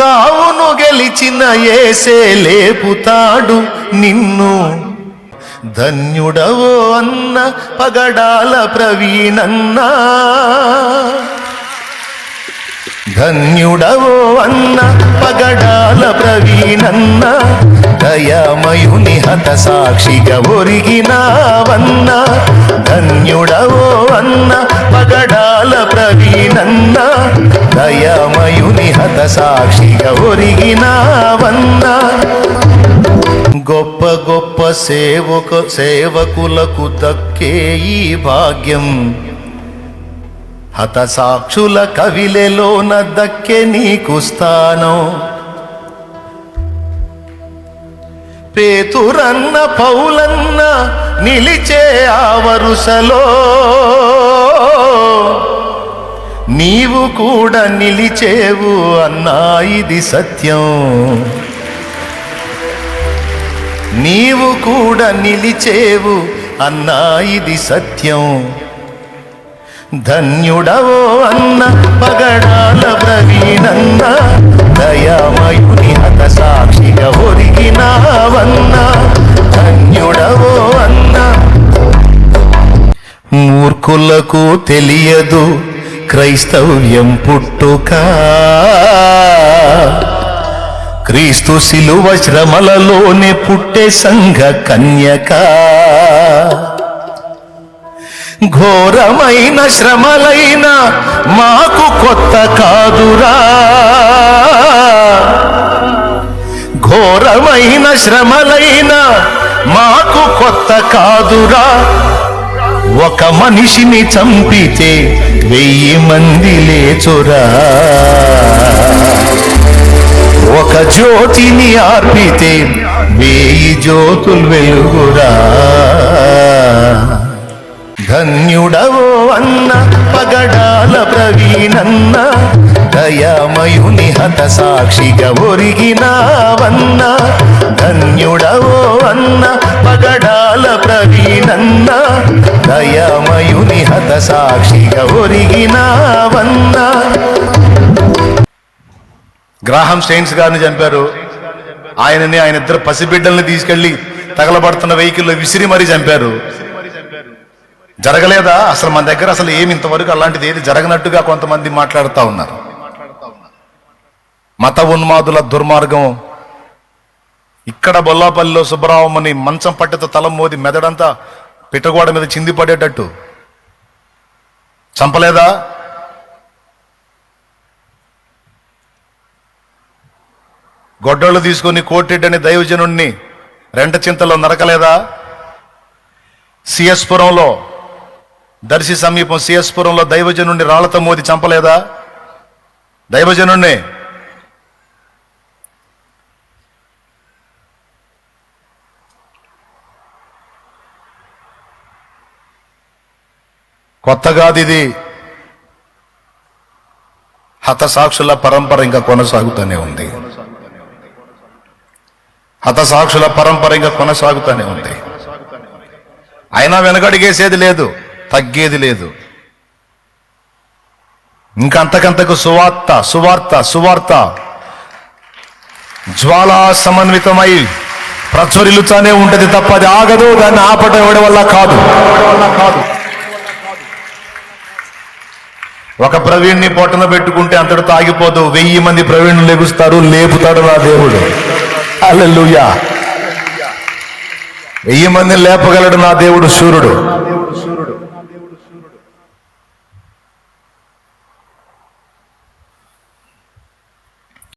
చావును గెలిచిన ఏసే లేపుతాడు నిన్ను. ధన్యుడవో అన్న పగడాల ప్రవీణన్నా. ధన్యుడవో అన్న పగడాల ప్రవీణన్న. దయామయుని హత సాక్షిగా ఒరిగినావన్న ధన్యుడవో అన్న పగడాల ప్రవీణన్న దయామయుని హత సాక్షిగా ఒరిగినావన్న. గొప్ప గొప్ప సేవక సేవకులకు దక్కే ఈ భాగ్యం. హతసాక్షుల కవిలెలోన దక్కే నీకు స్థానం. పేతురన్న పౌలన్న నిలిచే ఆ వరుసలో నీవు కూడా నిలిచేవు అన్నా ఇది సత్యం. నీవు కూడా నిలిచేవు అన్నా ఇది సత్యం. ధన్యుడవో అన్న పగడాల ప్రవీణన్న దయామయుని హత సాక్షిగా ధన్యుడవో మూర్ఖులకు తెలియదు క్రైస్తవ్యం పుట్టుక. క్రీస్తు శిలువ శ్రమలలోనే పుట్టే సంఘ కన్యక. ఘోరమైన శ్రమలైన మాకు కొత్త కాదురా. ఘోరమైన శ్రమలైన మాకు కొత్త కాదురా. ఒక మనిషిని చంపితే వెయ్యి మంది లేచురా. ఒక జ్యోతిని ఆర్పితే వేయి జ్యోతులు వెలుగురా. ధన్యుడవో అన్న పగడాల ప్రవీణన్న దయామయుని హత సాక్షిగా ఒరిగినావన్న ధన్యుడవో అన్న పగడాల ప్రవీణన్న దయామయుని హత సాక్షిగా ఒరిగినావన్న. గ్రాహం స్టెయిన్స్ గారిని చంపారు. ఆయనని ఆయన ఇద్దరు పసిబిడ్డల్ని తీసుకెళ్ళి తగలబడుతున్న వెహికల్లో విసిరి మరీ చంపారు. జరగలేదా? అసలు మన దగ్గర అసలు ఏమి ఇంతవరకు అలాంటిది ఏది జరగనట్టుగా కొంతమంది మాట్లాడుతూ ఉన్నారు. మత ఉన్మాదుల దుర్మార్గం. ఇక్కడ బొల్లాపల్లిలో సుబ్బరామని మంచం పట్టెతో తలం మోది మెదడంతా పిట్టగోడ మీద చింది పడేటట్టు. చంపలేదా? గొడ్డళ్ళు తీసుకొని కోటెడ్డని దైవజనుణ్ణి రెంట చింతలో నరకలేదా? సిఎస్పురంలో దర్శి సమీపం సిఎస్పురంలో దైవజనుణ్ణి రాళ్ళతో మోది చంపలేదా? దైవజనుణ్ణి కొత్తగాది ఇది హతసాక్షుల పరంపర ఇంకా కొనసాగుతూనే ఉంది. హతసాక్షుల పరంపర ఇంకా కొనసాగుతూనే ఉంది. అయినా వెనకడిగేసేది లేదు తగ్గేది లేదు. ఇంకంతకంతకు సువార్త సువార్త సువార్త. జ్వాలా సమన్వితమై ప్రజ్వరిల్లుతానే ఉంటది తప్ప అది ఆగదు దాన్ని ఆపటం ఇవ్వడం వల్ల కాదు కాదు. ఒక ప్రవీణ్ణి పొట్టన పెట్టుకుంటే అంతటితో ఆగిపోదు వెయ్యి మంది ప్రవీణ్లు లెగుస్తారు లేపుతాడు నా దేవుడు. అల్లెలుయా వెయ్యి మందిని లేపగలడు నా దేవుడు సూర్యుడు.